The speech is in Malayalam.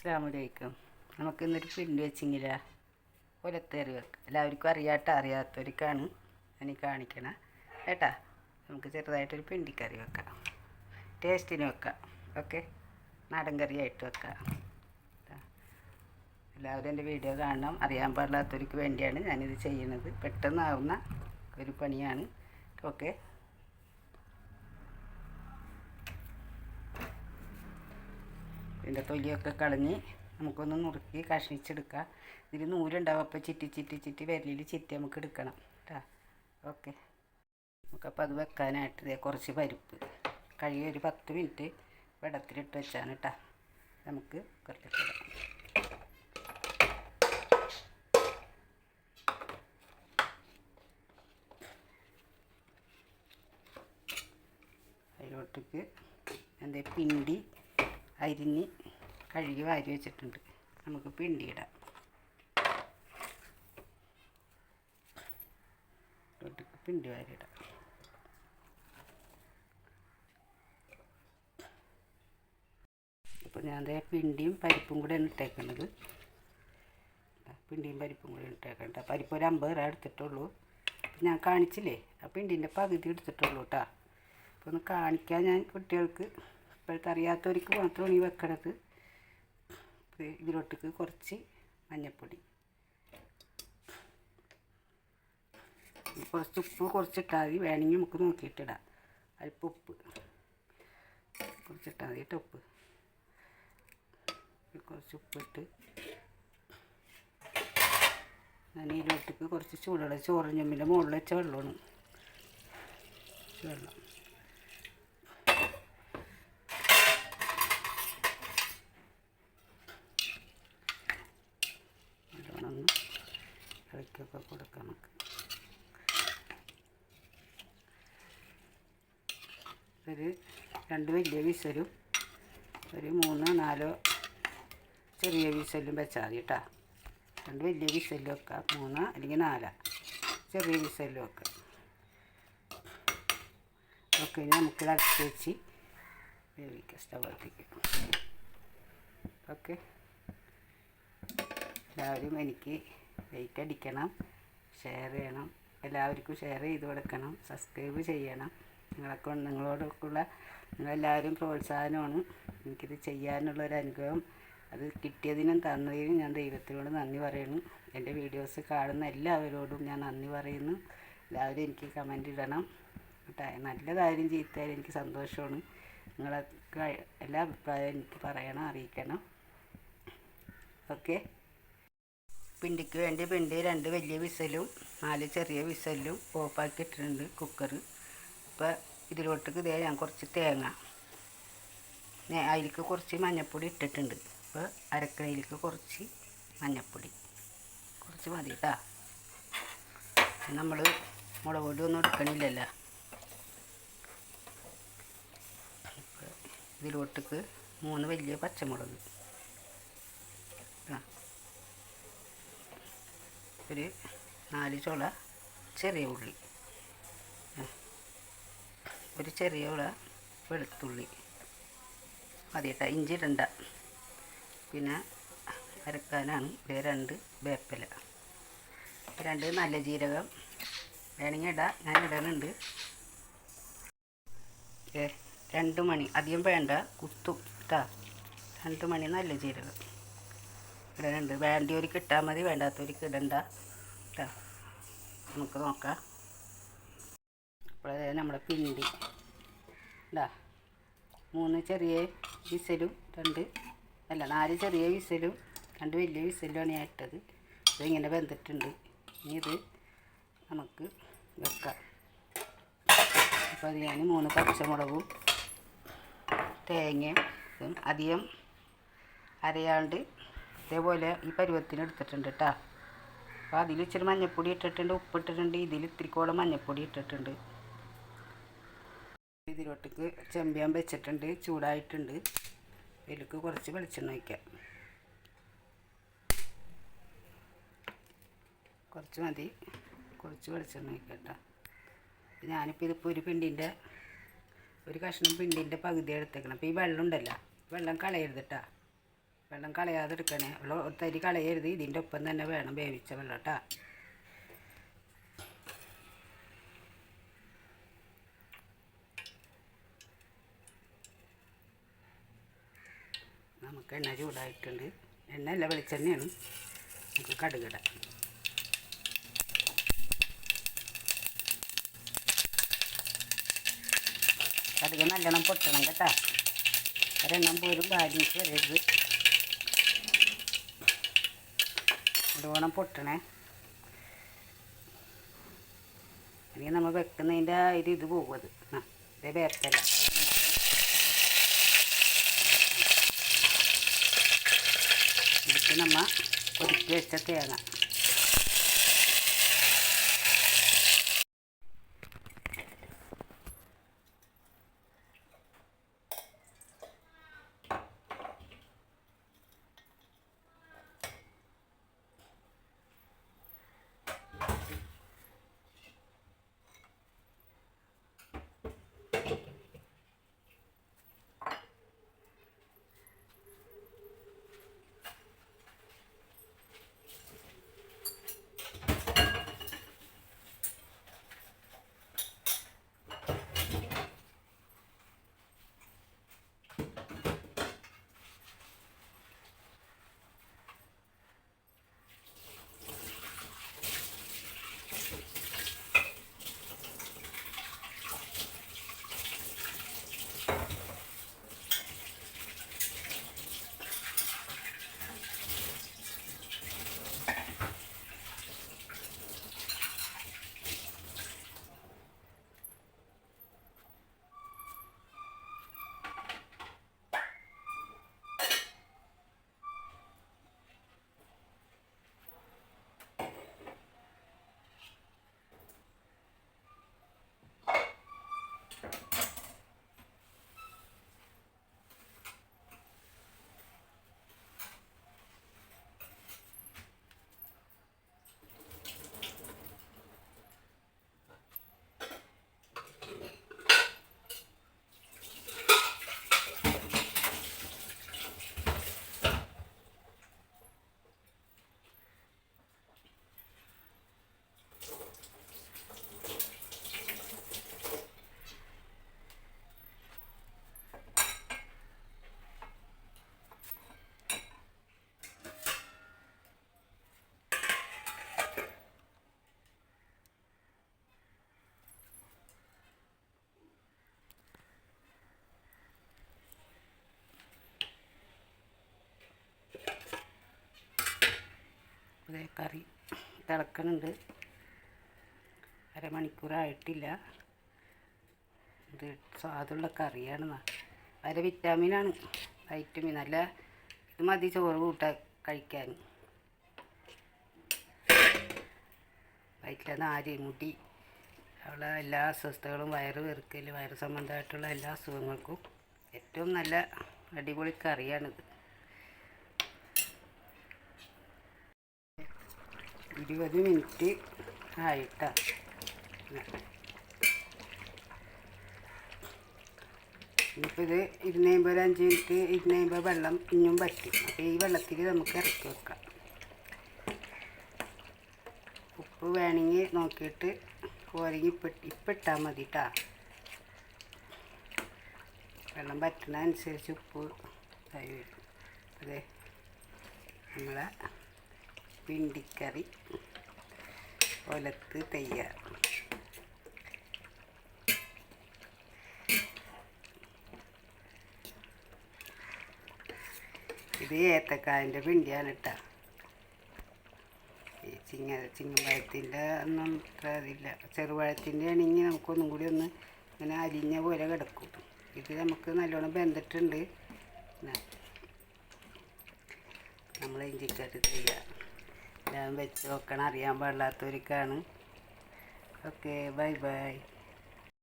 അസ്സാമലൈക്കും നമുക്ക് ഇന്നൊരു പിണ്ടി വെച്ചെങ്കില ഒലത്തേറി വെക്കാം. എല്ലാവർക്കും അറിയാട്ട അറിയാത്തവർക്കാണ് ഞാൻ കാണിക്കണം. കേട്ടാ? നമുക്ക് ചെറുതായിട്ടൊരു പിണ്ടിക്കറി വെക്കാം. ടേസ്റ്റിന് വെക്കാം. ഓക്കെ? നാടൻ കറിയായിട്ട് വെക്കാം. എല്ലാവരും എന്റെ വീഡിയോ കാണണം. അറിയാൻ പാടില്ലാത്തവർക്ക് വേണ്ടിയാണ് ഞാനിത് ചെയ്യുന്നത്. പെട്ടെന്നാവുന്ന ഒരു പണിയാണ്. ഓക്കെ? ഇതിന്റെ തൊലിയൊക്കെ കളഞ്ഞ് നമുക്കൊന്ന് നുറുക്കി കഷ്ണിച്ചെടുക്കാം. ഇതിൽ നൂലുണ്ടാവും അപ്പോൾ ചിറ്റി ചിറ്റി ചിറ്റി വിരലിൽ ചിറ്റി നമുക്ക് എടുക്കണം കേട്ടോ ഓക്കെ. നമുക്കപ്പോൾ അത് വെക്കാനായിട്ട് ഇതേ കുറച്ച് പരിപ്പ്. കഴിയ ഒരു പത്ത് മിനിറ്റ് വെള്ളത്തിലിട്ട് വെച്ചാണ് കേട്ടോ നമുക്ക് കുക്കറിലിട്ടിടാം അതിലോട്ടേക്ക് എന്താ പിണ്ടി അരിഞ്ഞ് കഴുകി വാരി വെച്ചിട്ടുണ്ട്. നമുക്ക് പിണ്ടിയിടാം ഇതിലോട്ടേക്ക് പിണ്ടി വാരി ഇടാം. അപ്പോൾ ഞാൻ പിണ്ടിയും പരിപ്പും കൂടെയാണ് ഇട്ടേക്കുന്നത് പിണ്ടിയും പരിപ്പും കൂടെ ഇട്ടേക്കണ്ട പരിപ്പ് ഒരു അമ്പത് രൂപ എടുത്തിട്ടുള്ളൂ. ഞാൻ കാണിച്ചില്ലേ? ആ പിണ്ടീന്റെ പകുതി എടുത്തിട്ടുള്ളൂ കേട്ടോ. അപ്പോൾ ഒന്ന് കാണിക്കാൻ ഞാൻ കുട്ടികൾക്ക്. ഇപ്പോഴത്തെ അറിയാത്തവർക്ക് മാത്രമാണ് ഈ വെക്കണത്. ഇത് ഇതിലോട്ടേക്ക് കുറച്ച് മഞ്ഞപ്പൊടി. കുറച്ച് ഉപ്പ് കുറച്ചിട്ടാൽ മതി വേണമെങ്കിൽ നമുക്ക് നോക്കിയിട്ടിടാം അല്പം ഉപ്പ് കുറച്ചിട്ടാൽ മതി കേട്ടോ ഉപ്പ്. കുറച്ച് ഉപ്പിട്ട് ഞാൻ ഇതിലോട്ടേക്ക് കുറച്ച് ചൂടുള്ള ചോറ് ഞമ്മിന്റെ മുകളിൽ വെച്ച വെള്ളമാണ്. വെള്ളം നല്ലോണം ഇളക്കിയൊക്കെ കൊടുക്കാം നമുക്ക് ഒരു രണ്ട് വലിയ വിസലും ഒരു മൂന്നോ നാലോ ചെറിയ വിസലും വെച്ചാൽ മതി കേട്ടോ രണ്ട് വലിയ വിസലും വെക്കാം മൂന്നോ അല്ലെങ്കിൽ നാലാ ചെറിയ വിസലും വെക്കാം ഓക്കെ നമുക്ക് അടച്ച് വെച്ച് വേവിക്കാം സ്റ്റവത്തേക്ക് ഓക്കെ എല്ലാവരും എനിക്ക് ലൈക്ക് അടിക്കണം ഷെയർ ചെയ്യണം. എല്ലാവർക്കും ഷെയർ ചെയ്ത് കൊടുക്കണം സബ്സ്ക്രൈബ് ചെയ്യണം. നിങ്ങളൊക്കെ നിങ്ങളോടൊക്കെയുള്ള നിങ്ങളെല്ലാവരും പ്രോത്സാഹനമാണ്. എനിക്കിത് ചെയ്യാനുള്ളൊരു അനുഗ്രഹം അത് കിട്ടിയതിനും തന്നതിനും ഞാൻ ദൈവത്തിനോട് നന്ദി പറയുന്നു. എന്റെ വീഡിയോസ് കാണുന്ന എല്ലാവരോടും ഞാൻ നന്ദി പറയുന്നു. എല്ലാവരും എനിക്ക് കമന്റ് ഇടണം. നല്ല കാര്യം ചെയ്താൽ എനിക്ക് സന്തോഷമാണ്. നിങ്ങളൊക്കെ എല്ലാ അഭിപ്രായവും എനിക്ക് പറയണം അറിയിക്കണം. ഓക്കെ? പിണ്ടിക്ക് വേണ്ടി പിണ്ടി രണ്ട് വലിയ വിസലും നാല് ചെറിയ വിസലും ഓഫാക്കി ഇട്ടിട്ടുണ്ട് കുക്കർ ഇപ്പോൾ ഇതിലോട്ടേക്ക് ഇതേ ഞാൻ കുറച്ച് തേങ്ങ. അതിലേക്ക് കുറച്ച് മഞ്ഞൾപ്പൊടി ഇട്ടിട്ടുണ്ട്. ഇപ്പോൾ അരക്കണയിലേക്ക് കുറച്ച് മഞ്ഞൾപ്പൊടി കുറച്ച് മതി കേട്ടോ നമ്മൾ മുളക് പൊടി ഒന്നും എടുക്കണില്ലല്ലോ. ഇതിലോട്ടേക്ക് മൂന്ന് വലിയ പച്ചമുളക്. ഒരു നാല് ചുള ചെറിയ ഉള്ളി. ഒരു ചെറിയ ഉള വെളുത്തുള്ളി. മതി കേട്ടോ ഇഞ്ചി ഇടണ്ട പിന്നെ അരക്കാനാണ് രണ്ട് വേപ്പില. രണ്ട് നല്ല ജീരകം. വേണമെങ്കിൽ ഇടാം ഞാൻ ഇടാനുണ്ട് രണ്ട് മണി. അധികം വേണ്ട കുത്തും കേട്ടോ രണ്ട് മണി നല്ല ജീരകം. ഇടാനുണ്ട് വേണ്ടിയവർക്ക് ഇട്ടാൽ മതി വേണ്ടാത്തവർക്ക് ഇടണ്ട കേട്ടോ നമുക്ക് നോക്കാം. അപ്പോൾ നമ്മുടെ പിണ്ടി. ഇതാ മൂന്ന് ചെറിയ വിസലും രണ്ട് അല്ല നാല് ചെറിയ വിസലും രണ്ട് വലിയ വിസലുമാണ് ഞാൻ ഇട്ടത്. ഇതിങ്ങനെ വെന്തിട്ടുണ്ട്. ഇനി ഇത് നമുക്ക് വെക്കാം. അപ്പോൾ അത് ഞാൻ മൂന്ന് പച്ചമുളകും തേങ്ങയും ഇതും അധികം അരയാണ്ട് ഇതേപോലെ ഈ പരുവത്തിന് എടുത്തിട്ടുണ്ട് കേട്ടോ അപ്പോൾ അതിൽ ഇച്ചിരി മഞ്ഞൾപ്പൊടി ഇട്ടിട്ടുണ്ട് ഉപ്പിട്ടിട്ടുണ്ട് ഇതിൽ ഇത്തിരിക്കോളം മഞ്ഞൾപ്പൊടി ഇട്ടിട്ടുണ്ട്. ഇതിലോട്ടേക്ക് ചെമ്പിയാൻ വെച്ചിട്ടുണ്ട് ചൂടായിട്ടുണ്ട്. ഇതിലേക്ക് കുറച്ച് വെളിച്ചെണ്ണ വയ്ക്കാം കുറച്ച് മതി. കുറച്ച് വെളിച്ചെണ്ണ വയ്ക്കാം കേട്ടോ. ഞാനിപ്പോൾ ഇതിപ്പോൾ ഒരു പിണ്ടിന്റെ ഒരു കഷ്ണം പിണ്ടിന്റെ പകുതി എടുത്തേക്കണം. അപ്പോൾ ഈ വെള്ളം ഉണ്ടല്ലോ വെള്ളം കളയരുത് കേട്ടോ. വെള്ളം കളയാതെ എടുക്കണേ. വെള്ളം തരി കളയരുത്. ഇതിന്റെ ഒപ്പം തന്നെ വേണം വേവിച്ച വെള്ളം കേട്ടോ. നമുക്ക് എണ്ണ ചൂടായിട്ടുണ്ട്. എണ്ണ അല്ല വെളിച്ചെണ്ണയാണ്. നമുക്ക് കടുകിടാം. കടുക് നല്ലോണം പൊട്ടണം കേട്ടോ. ഒരെണ്ണം പോലും ബാലൻസ് വരരുത്. നല്ലോണം പൊട്ടണേ. അല്ലെങ്കിൽ നമ്മൾ വെക്കുന്നതിന്റെ ഒരു ഇത് പോകും അത്. ആ ഇതേ വേർത്തല്ല தினமாக ஒரு டேஸ்ட்டாக தேவை കറി തിളക്കണുണ്ട്. അരമണിക്കൂറായിട്ടില്ല ഇത് സ്വാദുള്ള കറിയാണ്. നല്ല വിറ്റാമിനാണ്. വൈറ്റമിൻ. നല്ല ഇത് മതി ചോറ് കൂട്ടാൻ കഴിക്കാൻ. വയറ്റിലെ നാര് മുടി ഉള്ള എല്ലാ അസ്വസ്ഥകളും വയറ് വെറുക്കൽ വയറ് സംബന്ധമായിട്ടുള്ള എല്ലാ അസുഖങ്ങൾക്കും ഏറ്റവും നല്ല അടിപൊളി കറിയാണിത്. ഇരുപത് മിനിറ്റ് ആയിട്ടാ. ഇനിയിപ്പോൾ ഇത് ഇരുന്നേമ്പത് ഒരു അഞ്ച് മിനിറ്റ് ഇരുന്നേമ്പത് വെള്ളം ഇനിയും പറ്റും അപ്പോൾ ഈ വെള്ളത്തിൽ നമുക്ക് ഇറക്കി വെക്കാം. ഉപ്പ് വേണമെങ്കിൽ നോക്കിയിട്ട് കോരങ്ങി ഇപ്പം ഇപ്പം ഇട്ടാൽ മതി കേട്ടോ വെള്ളം പറ്റുന്നതനുസരിച്ച് ഉപ്പ് ഇതായി വരും. അതെ. നമ്മളെ പിണ്ടിക്കറി ഒലത്ത് തയ്യാർ. ഇത് ഏത്തക്കായന്റെ പിണ്ടിയാണ് കേട്ടോ ഈ ചിങ്ങ ചിങ്ങമ്പഴത്തിന്റെ ഒന്നും ഇതില്ല ചെറുപഴത്തിന്റെ ആണെങ്കിൽ നമുക്കൊന്നും കൂടി ഒന്ന് ഇങ്ങനെ അരിഞ്ഞ പോലെ കിടക്കും. ഇത് നമുക്ക് നല്ലോണം ബന്ധിട്ടുണ്ട് നമ്മൾ ഇഞ്ചിക്കാട്ട് ചെയ്യുക എല്ലാം വെച്ച് നോക്കണം അറിയാൻ പാടില്ലാത്തവർക്കാണ്. Okay bye bye